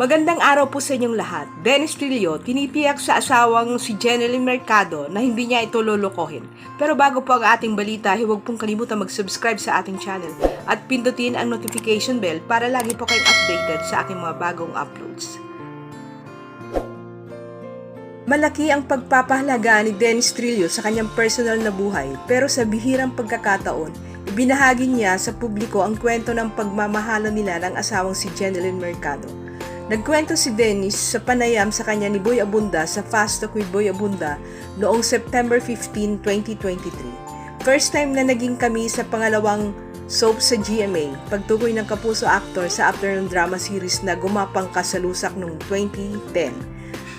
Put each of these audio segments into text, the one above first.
Magandang araw po sa inyong lahat. Dennis Trillo, tinitiyak sa asawang si Jeneline Mercado na hindi niya ito lolokohin. Pero bago po ang ating balita, huwag pong kalimutan mag-subscribe sa ating channel at pindutin ang notification bell para lagi po kayong updated sa aking mga bagong uploads. Malaki ang pagpapahalaga ni Dennis Trillo sa kanyang personal na buhay pero sa bihirang pagkakataon, ibinahagi niya sa publiko ang kwento ng pagmamahalan nila ng asawang si Jeneline Mercado. Nagkwento si Dennis sa panayam sa kanya ni Boy Abunda sa Fast Talk with Boy Abunda noong September 15, 2023. First time na naging kami sa pangalawang soap sa GMA, pagtukoy ng Kapuso actor sa afternoon drama series na gumapang ka sa lusak noong 2010.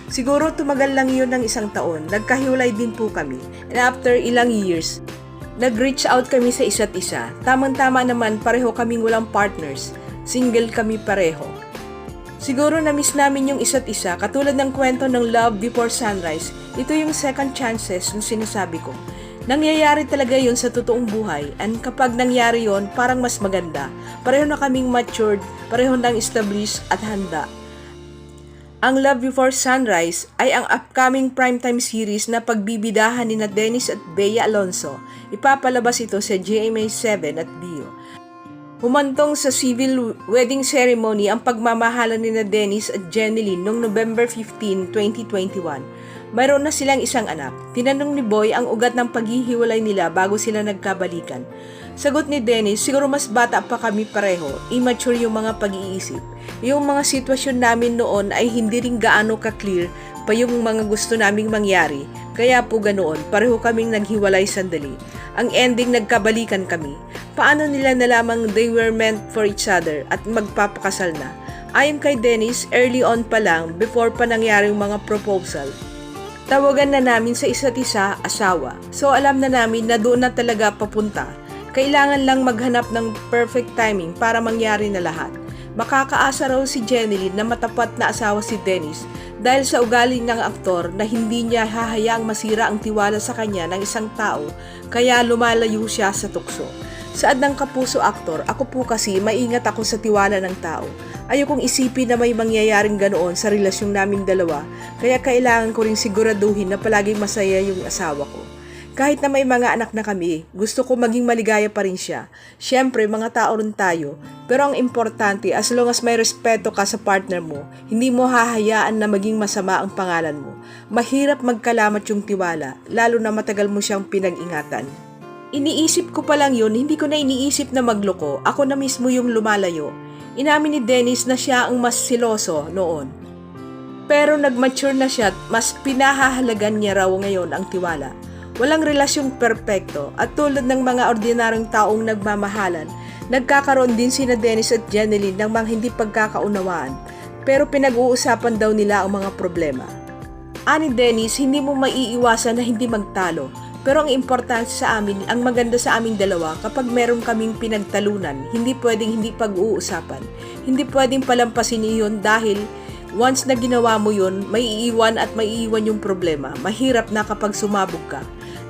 Siguro tumagal lang yun ng isang taon, nagkahiwalay din po kami. And after ilang years, nag-reach out kami sa isa't isa. Tamang-tama naman pareho kaming walang partners. Single kami pareho. Siguro na-miss namin yung isa't isa katulad ng kwento ng Love Before Sunrise. Ito yung second chances na sinasabi ko. Nangyayari talaga yun sa totoong buhay and kapag nangyari yon parang mas maganda. Pareho na kaming matured, pareho nang established at handa. Ang Love Before Sunrise ay ang upcoming primetime series na pagbibidahan ni na Dennis at Bea Alonso. Ipapalabas ito sa GMA7 at Bio. Humantong sa civil wedding ceremony ang pagmamahalan ni na Dennis at Jeneline noong November 15, 2021. Mayroon na silang isang anak. Tinanong ni Boy ang ugat ng paghihiwalay nila bago sila nagkabalikan. Sagot ni Dennis, siguro mas bata pa kami pareho, immature yung mga pag-iisip. Yung mga sitwasyon namin noon ay hindi rin gaano ka-clear pa yung mga gusto naming mangyari. Kaya po ganoon, pareho kaming naghiwalay sandali. Ang ending nagkabalikan kami. Paano nila nalamang they were meant for each other at magpapakasal na? Ayon kay Dennis, early on pa lang, before pa nangyari yung mga proposal, tawagan na namin sa isa't isa asawa. So alam na namin na doon na talaga papunta. Kailangan lang maghanap ng perfect timing para mangyari na lahat. Makakaasa raw si Jeneline na matapat na asawa si Dennis dahil sa ugali ng aktor na hindi niya hahayaang masira ang tiwala sa kanya ng isang tao kaya lumalayo siya sa tukso. Saad ng kapuso aktor, ako po kasi maingat ako sa tiwala ng tao. Ayokong isipin na may mangyayaring ganoon sa relasyon naming dalawa, kaya kailangan ko rin siguraduhin na palaging masaya yung asawa ko. Kahit na may mga anak na kami, gusto ko maging maligaya pa rin siya. Siyempre, mga tao rin tayo. Pero ang importante, as long as may respeto ka sa partner mo, hindi mo hahayaan na maging masama ang pangalan mo. Mahirap magkalamat yung tiwala, lalo na matagal mo siyang pinag-ingatan. Iniisip ko pa lang yun, hindi ko na iniisip na magloko. Ako na mismo yung lumalayo. Inamin ni Dennis na siya ang mas siloso noon. Pero nag-mature na siya at mas pinahahalagan niya raw ngayon ang tiwala. Walang relasyong perpekto at tulad ng mga ordinaryong taong nagmamahalan, nagkakaroon din sina Dennis at Jeneline ng mga hindi pagkakaunawaan pero pinag-uusapan daw nila ang mga problema. Ani Dennis, hindi mo maiiwasan na hindi magtalo pero ang importante sa amin, ang maganda sa aming dalawa, kapag meron kaming pinagtalunan, hindi pwedeng hindi pag-uusapan. Hindi pwedeng palampasin iyon dahil once na ginawa mo yun, may iiwan at may iiwan yung problema. Mahirap na kapag sumabog ka.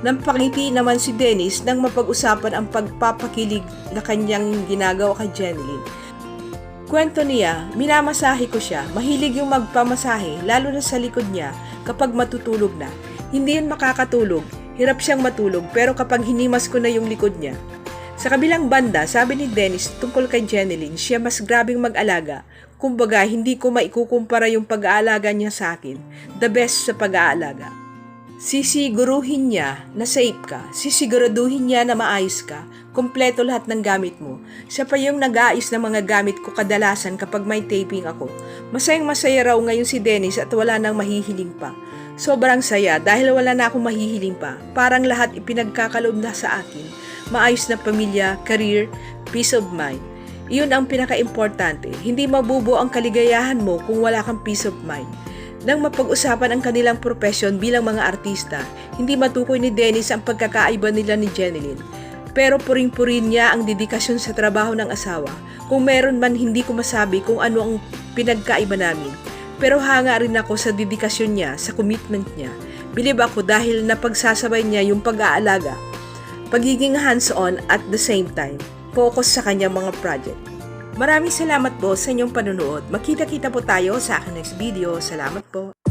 Nampangiti naman si Dennis nang mapag-usapan ang pagpapakilig na kanyang ginagawa kay Jeneline. Kwento niya, minamasahe ko siya. Mahilig yung magpamasahe, lalo na sa likod niya kapag matutulog na. Hindi yun makakatulog, hirap siyang matulog pero kapag hinimas ko na yung likod niya. Sa kabilang banda, sabi ni Dennis tungkol kay Jeneline, siya mas grabing mag-alaga. Kumbaga, hindi ko maikukumpara yung pag-aalaga niya sa akin. The best sa pag-aalaga. Sisiguruhin niya na safe ka. Sisiguraduhin niya na maayos ka. Kompleto lahat ng gamit mo. Siya pa yung nag-aayos ng mga gamit ko kadalasan kapag may taping ako. Masayang masaya raw ngayon si Dennis at wala nang mahihiling pa. Sobrang saya dahil wala na akong mahihiling pa. Parang lahat ipinagkakaloob na sa akin. Maayos na pamilya, career, peace of mind. Iyon ang pinaka-importante. Hindi mabubo ang kaligayahan mo kung wala kang peace of mind. Nang mapag-usapan ang kanilang profesyon bilang mga artista, hindi matukoy ni Dennis ang pagkakaiba nila ni Jeneline. Pero puring-purin niya ang dedikasyon sa trabaho ng asawa. Kung meron man hindi ko masabi kung ano ang pinagkaiba namin. Pero hanga rin ako sa dedikasyon niya, sa commitment niya. Bilib ako dahil napagsasabay niya yung pag-aalaga, pagiging hands-on at the same time, focus sa kanyang mga project. Maraming salamat po sa inyong panunood. Makita-kita po tayo sa aking next video. Salamat po.